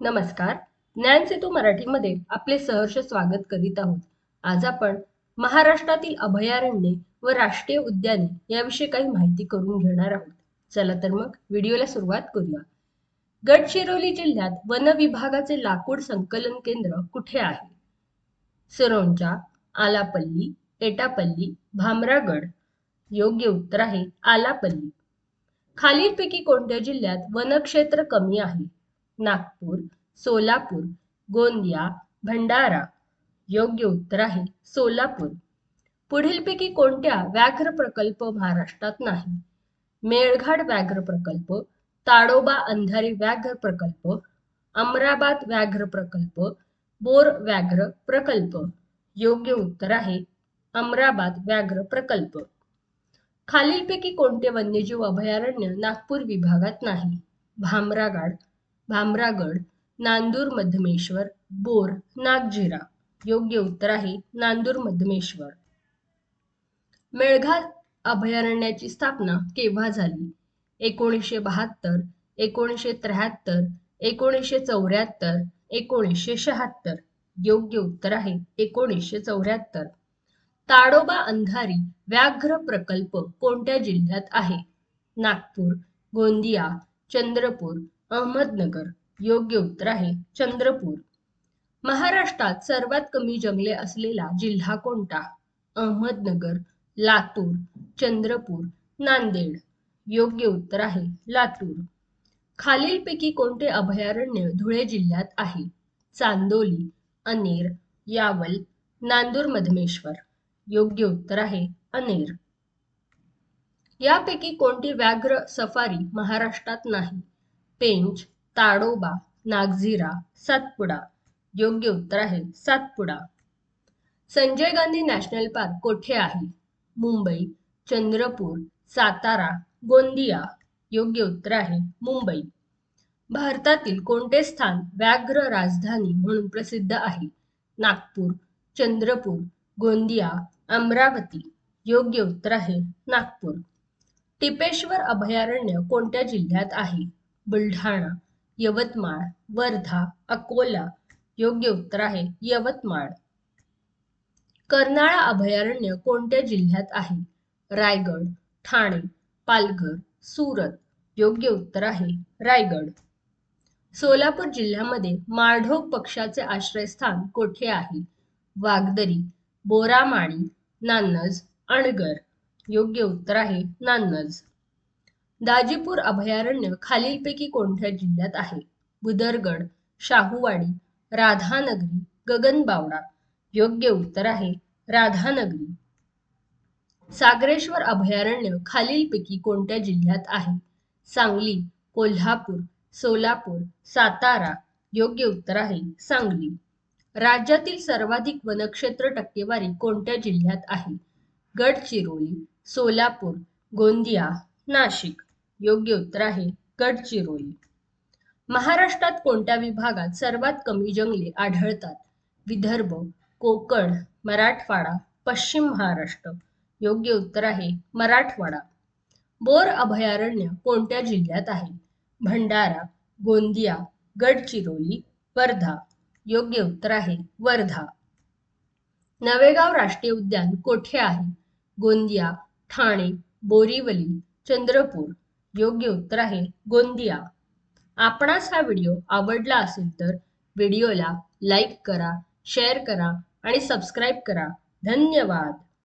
नमस्कार. ज्ञान सेतू मराठीमध्ये आपले सहर्ष स्वागत करीत आहोत. आज आपण महाराष्ट्रातील अभयारण्ये व राष्ट्रीय उद्याने याविषयी काही माहिती करून घेणार आहोत. चला तर मग व्हिडिओला सुरुवात करूया. गडचिरोली जिल्ह्यात वन विभागाचे लाकूड संकलन केंद्र कुठे आहे? सरोंचा आलापल्ली एटापल्ली भामरागड. योग्य उत्तर आहे आलापल्ली. खालीलपैकी कोणत्या जिल्ह्यात वनक्षेत्र कमी आहे? नागपूर सोलापूर गोंदिया भंडारा. योग्य उत्तर आहे सोलापूर. पुढीलपैकी कोणत्या व्याघ्र प्रकल्प महाराष्ट्रात नाही? मेळघाट व्याघ्र प्रकल्प ताडोबा अंधारी व्याघ्र प्रकल्प अमराबाद व्याघ्र प्रकल्प बोर व्याघ्र प्रकल्प. योग्य उत्तर आहे अमराबाद व्याघ्र प्रकल्प. खालीलपैकी कोणते वन्यजीव अभयारण्य नागपूर विभागात नाही? भामरागाड भामरागड नांदूर मध्यमेश्वर बोर नागझिरा. योग्य उत्तर आहे नांदूर मध्यमेश्वर. मेळघाट अभयारण्याची स्थापना केव्हा झाली? एकोणीसशे बहात्तर एकोणीसशे त्र्याहत्तर एकोणीसशे चौऱ्याहत्तर एकोणीसशे शहात्तर? योग्य उत्तर आहे एकोणीसशे चौऱ्याहत्तर. ताडोबा अंधारी व्याघ्र प्रकल्प कोणत्या जिल्ह्यात आहे? नागपूर गोंदिया चंद्रपूर अहमदनगर. योग्य उत्तर आहे चंद्रपूर. महाराष्ट्रात सर्वात कमी जंगले असलेला जिल्हा कोणता? अहमदनगर लातूर चंद्रपूर नांदेड. योग्य उत्तर आहे लातूर. खालीलपैकी कोणते अभयारण्य धुळे जिल्ह्यात आहे? चांदोली अनेर यावल नांदूर मधमेश्वर. योग्य उत्तर आहे अनेर. यापैकी कोणती व्याघ्र सफारी महाराष्ट्रात नाही? पेंच ताडोबा नागझिरा सातपुडा. योग्य उत्तर आहे सातपुडा. संजय गांधी नॅशनल पार्क कोठे आहे? मुंबई चंद्रपूर सातारा गोंदिया. योग्य उत्तर आहे मुंबई. भारतातील कोणते स्थान व्याघ्र राजधानी म्हणून प्रसिद्ध आहे? नागपूर चंद्रपूर गोंदिया अमरावती. योग्य उत्तर आहे नागपूर. टिपेश्वर अभयारण्य कोणत्या जिल्ह्यात आहे? बुलढाणा यवतमाळ वर्धा अकोला योग्य उत्तर आहे यवतमाळ. कर्नाळा अभयारण्य कोणत्या जिल्ह्यात आहे? रायगड ठाणे पालघर सुरत योग्य उत्तर आहे रायगड. सोलापूर जिल्ह्यामध्ये माळढोक पक्षाचे आश्रयस्थान कोठे आहे? वागदरी बोरामाळी नान्नज अणगर. योग्य उत्तर आहे नान्नज. दाजीपूर अभयारण्य खालीलपैकी कोणत्या जिल्ह्यात आहे? बुदरगड शाहूवाडी राधानगरी गगनबावडा. योग्य उत्तर आहे राधानगरी. सागरेश्वर अभयारण्य खालीलपैकी कोणत्या जिल्ह्यात आहे? सांगली कोल्हापूर सोलापूर सातारा. योग्य उत्तर आहे सांगली. राज्यातील सर्वाधिक वनक्षेत्र टक्केवारी कोणत्या जिल्ह्यात आहे? गडचिरोली सोलापूर गोंदिया नाशिक. योग्य उत्तर आहे गडचिरोली. महाराष्ट्रात कोणत्या विभागात सर्वात कमी जंगले आढळतात? विदर्भ कोकण मराठवाडा पश्चिम महाराष्ट्र. योग्य उत्तर आहे मराठवाडा. बोर अभयारण्य कोणत्या जिल्ह्यात आहे? भंडारा गोंदिया गडचिरोली वर्धा. योग्य उत्तर आहे वर्धा. नवेगाव राष्ट्रीय उद्यान कोठे आहे? गोंदिया ठाणे बोरीवली चंद्रपूर. योग्य उत्तर आहे गोंदिया. आपणास हा व्हिडिओ आवडला असेल तर व्हिडिओला लाईक करा शेअर करा आणि सबस्क्राईब करा. धन्यवाद.